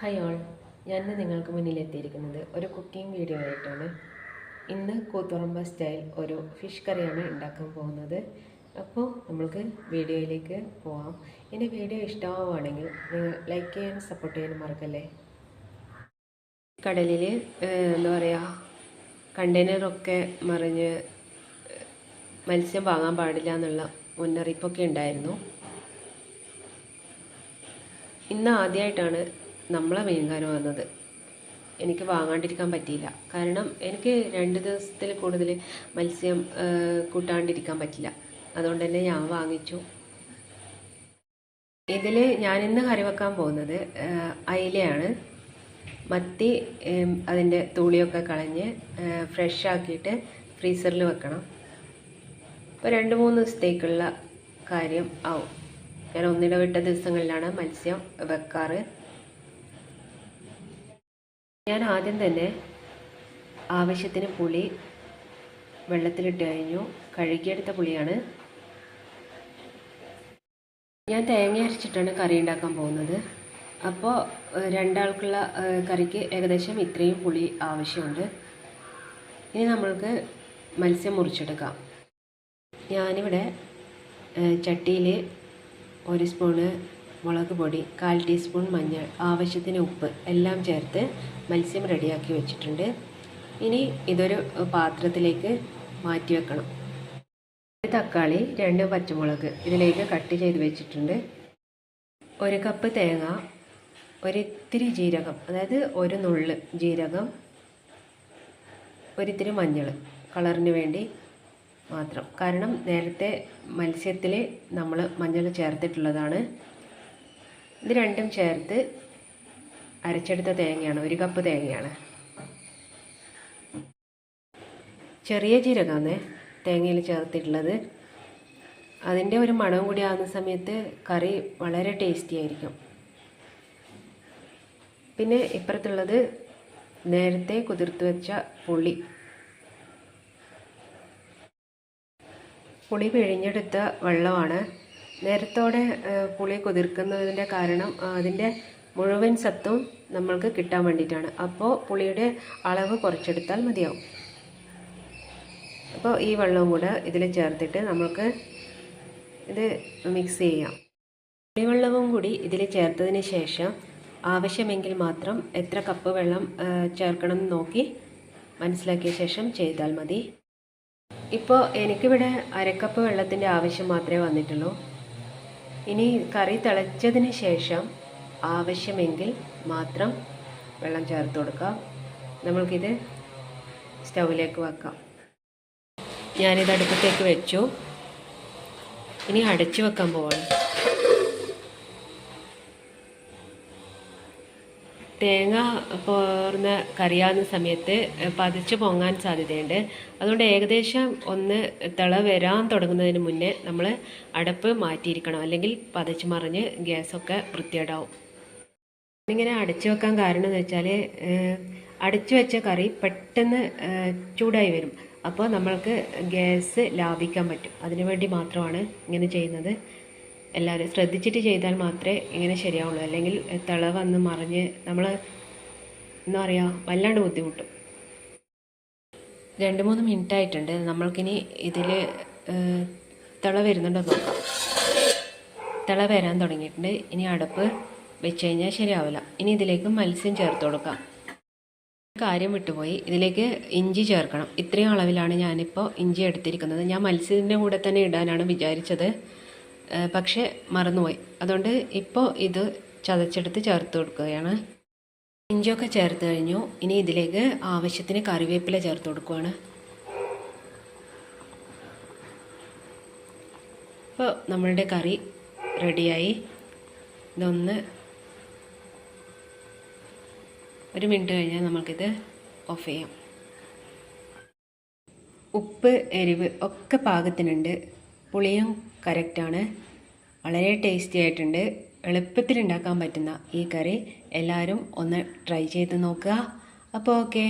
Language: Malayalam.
ഹായ് ഓൾ ഞാൻ നിങ്ങൾക്ക് മുന്നിൽ എത്തിയിരിക്കുന്നത് ഒരു കുക്കിംഗ് വീഡിയോ ആയിട്ടാണ്. ഇന്ന് കൂത്തുറമ്പ സ്റ്റൈൽ ഒരു ഫിഷ് കറിയാണ് ഉണ്ടാക്കാൻ പോകുന്നത്. അപ്പോൾ നമ്മൾക്ക് വീഡിയോയിലേക്ക് പോവാം. എന്റെ വീഡിയോ ഇഷ്ടമാവുകയാണെങ്കിൽ നിങ്ങൾ ലൈക്ക് ചെയ്യാനും സപ്പോർട്ട് ചെയ്യാനും മറക്കല്ലേ? കടലിൽ എന്താ പറയുക കണ്ടെയ്നറൊക്കെ മറിഞ്ഞ് മത്സ്യം വാങ്ങാൻ പാടില്ല എന്നുള്ള മുന്നറിയിപ്പൊക്കെ ഉണ്ടായിരുന്നു. ഇന്ന് ആദ്യമായിട്ടാണ് നമ്മളെ മീൻകാരം വന്നത്. എനിക്ക് വാങ്ങാണ്ടിരിക്കാൻ പറ്റിയില്ല. കാരണം എനിക്ക് രണ്ട് ദിവസത്തിൽ കൂടുതൽ മത്സ്യം കൂട്ടാണ്ടിരിക്കാൻ പറ്റില്ല. അതുകൊണ്ട് തന്നെ ഞാൻ വാങ്ങിച്ചു. ഇതിൽ ഞാനിന്ന് കറി വെക്കാൻ പോകുന്നത് അയിലയാണ്. മത്തി അതിന്റെ തൂളിയൊക്കെ കളഞ്ഞ് ഫ്രഷ് ആക്കിയിട്ട് ഫ്രീസറിൽ വെക്കണം. ഇപ്പോൾ രണ്ട് മൂന്ന് ദിവസത്തേക്കുള്ള കാര്യം ആവും. ഞാൻ ഒന്നിടവിട്ട ദിവസങ്ങളിലാണ് മത്സ്യം വെക്കാറ്. ഞാൻ ആദ്യം തന്നെ ആവശ്യത്തിന് പുളി വെള്ളത്തിലിട്ട് കഴിഞ്ഞു. കഴുകിയെടുത്ത പുളിയാണ്. ഞാൻ തേങ്ങ അരച്ചിട്ടാണ് കറി ഉണ്ടാക്കാൻ പോകുന്നത്. അപ്പോൾ രണ്ടാൾക്കുള്ള കറിക്ക് ഏകദേശം ഇത്രയും പുളി ആവശ്യമുണ്ട്. ഇനി നമ്മൾക്ക് മത്സ്യം മുറിച്ചെടുക്കാം. ഞാനിവിടെ ചട്ടിയിൽ ഒരു സ്പൂണ് മുളക് പൊടി കാൽ ടീസ്പൂൺ മഞ്ഞൾ ആവശ്യത്തിന് ഉപ്പ് എല്ലാം ചേർത്ത് മത്സ്യം റെഡിയാക്കി വെച്ചിട്ടുണ്ട്. ഇനി ഇതൊരു പാത്രത്തിലേക്ക് മാറ്റി വെക്കണം. ഒരു തക്കാളി രണ്ട് പച്ചമുളക് ഇതിലേക്ക് കട്ട് ചെയ്ത് വെച്ചിട്ടുണ്ട്. ഒരു കപ്പ് തേങ്ങ ഒരിത്തിരി ജീരകം അതായത് ഒരു നുള്ള് ജീരകം ഒരിത്തിരി മഞ്ഞൾ കളറിന് വേണ്ടി മാത്രം. കാരണം നേരത്തെ മത്സ്യത്തിൽ നമ്മൾ മഞ്ഞൾ ചേർത്തിട്ടുള്ളതാണ്. ഇത് രണ്ടും ചേർത്ത് അരച്ചെടുത്ത തേങ്ങയാണ് ഒരു കപ്പ് തേങ്ങയാണ്. ചെറിയ ജീരകമാണ് തേങ്ങയിൽ ചേർത്തിട്ടുള്ളത്. അതിന്റെ ഒരു മണവും കൂടി ആകുന്ന സമയത്ത് കറി വളരെ ടേസ്റ്റി ആയിരിക്കും. പിന്നെ ഇപ്പുറത്തുള്ളത് നേരത്തെ കുതിർത്ത് വെച്ച പുളി. പുളി പിഴിഞ്ഞെടുത്ത വെള്ളമാണ്. നേരത്തോടെ പുളി കുതിർക്കുന്നതിന്റെ കാരണം അതിന്റെ മുഴുവൻ സത്തും നമ്മൾക്ക് കിട്ടാൻ വേണ്ടിയിട്ടാണ്. അപ്പോൾ പുളിയുടെ അളവ് കുറച്ചെടുത്താൽ മതിയാവും. അപ്പോൾ ഈ വെള്ളവും കൂടെ ഇതിൽ ചേർത്തിട്ട് നമുക്ക് ഇത് മിക്സ് ചെയ്യാം. പുളിവെള്ളവും കൂടി ഇതിൽ ചേർത്തതിന് ശേഷം ആവശ്യമെങ്കിൽ മാത്രം എത്ര കപ്പ് വെള്ളം ചേർക്കണം എന്ന് നോക്കി മനസ്സിലാക്കിയ ശേഷം ചെയ്താൽ മതി. ഇപ്പോൾ എനിക്കിവിടെ അരക്കപ്പ് വെള്ളത്തിന്റെ ആവശ്യം മാത്രമേ വന്നിട്ടുള്ളൂ. ഇനി കറി തിളച്ചതിന് ശേഷം ആവശ്യമെങ്കിൽ മാത്രം വെള്ളം ചേർത്ത് കൊടുക്കാം. നമ്മൾക്കിത് സ്റ്റൗവിലേക്ക് വെക്കാം. ഞാനിത് അടുപ്പത്തേക്ക് വെച്ചു. ഇനി അടച്ചു വെക്കാൻ പോവാണ്. തേങ്ങ പോർന്ന് കറിയാവുന്ന സമയത്ത് പതിച്ച് പൊങ്ങാൻ സാധ്യതയുണ്ട്. അതുകൊണ്ട് ഏകദേശം ഒന്ന് തിള വരാൻ തുടങ്ങുന്നതിന് മുന്നേ നമ്മൾ അടപ്പ് മാറ്റിയിരിക്കണം. അല്ലെങ്കിൽ പതച്ച് മറിഞ്ഞ് ഗ്യാസൊക്കെ വൃത്തിയേടാവും ഇങ്ങനെ അടച്ചു വെക്കാൻ കാരണം എന്ന് വെച്ചാൽ അടച്ചു വെച്ച കറി പെട്ടെന്ന് ചൂടായി വരും. അപ്പോൾ നമ്മൾക്ക് ഗ്യാസ് ലാഭിക്കാൻ പറ്റും. അതിനുവേണ്ടി മാത്രമാണ് ഇങ്ങനെ ചെയ്യുന്നത്. എല്ലാവരും ശ്രദ്ധിച്ചിട്ട് ചെയ്താൽ മാത്രമേ ഇങ്ങനെ ശരിയാവുള്ളൂ. അല്ലെങ്കിൽ തിള വന്ന് മറിഞ്ഞ് നമ്മൾ എന്താ പറയുക വല്ലാണ്ട് ബുദ്ധിമുട്ടും. രണ്ട് മൂന്ന് മിനിറ്റ് ആയിട്ടുണ്ട് നമ്മൾക്കിനി ഇതിൽ തിള വരുന്നുണ്ടോ നോക്കാം. തിള വരാൻ തുടങ്ങിയിട്ടുണ്ട്. ഇനി അടപ്പ് വെച്ച് കഴിഞ്ഞാൽ ശരിയാവില്ല. ഇനി ഇതിലേക്ക് മത്സ്യം ചേർത്ത് കൊടുക്കാം. കാര്യം വിട്ടുപോയി. ഇതിലേക്ക് ഇഞ്ചി ചേർക്കണം. ഇത്രയും അളവിലാണ് ഞാനിപ്പോൾ ഇഞ്ചി എടുത്തിരിക്കുന്നത്. ഞാൻ മത്സ്യത്തിന്റെ കൂടെ തന്നെ ഇടാനാണ് വിചാരിച്ചത്. പക്ഷേ മറന്നുപോയി. അതുകൊണ്ട് ഇപ്പോൾ ഇത് ചതച്ചെടുത്ത് ചേർത്ത് കൊടുക്കുകയാണ്. ഇഞ്ചിയൊക്കെ ചേർത്ത് കഴിഞ്ഞു. ഇനി ഇതിലേക്ക് ആവശ്യത്തിന് കറിവേപ്പില ചേർത്ത് കൊടുക്കുകയാണ് ഇപ്പോൾ നമ്മളുടെ കറി റെഡിയായി. ഇതൊന്ന് ഒരു മിനിറ്റ് കഴിഞ്ഞാൽ നമുക്കിത് ഓഫ് ചെയ്യാം. ഉപ്പ് എരിവ് ഒക്കെ പാകത്തിനുണ്ട്. പുളിയും കറക്റ്റാണ് വളരെ ടേസ്റ്റി ആയിട്ടുണ്ട്. എളുപ്പത്തിൽ ഉണ്ടാക്കാൻ പറ്റുന്ന ഈ കറി എല്ലാവരും ഒന്ന് ട്രൈ ചെയ്ത് നോക്കുക. അപ്പോൾ ഓക്കെ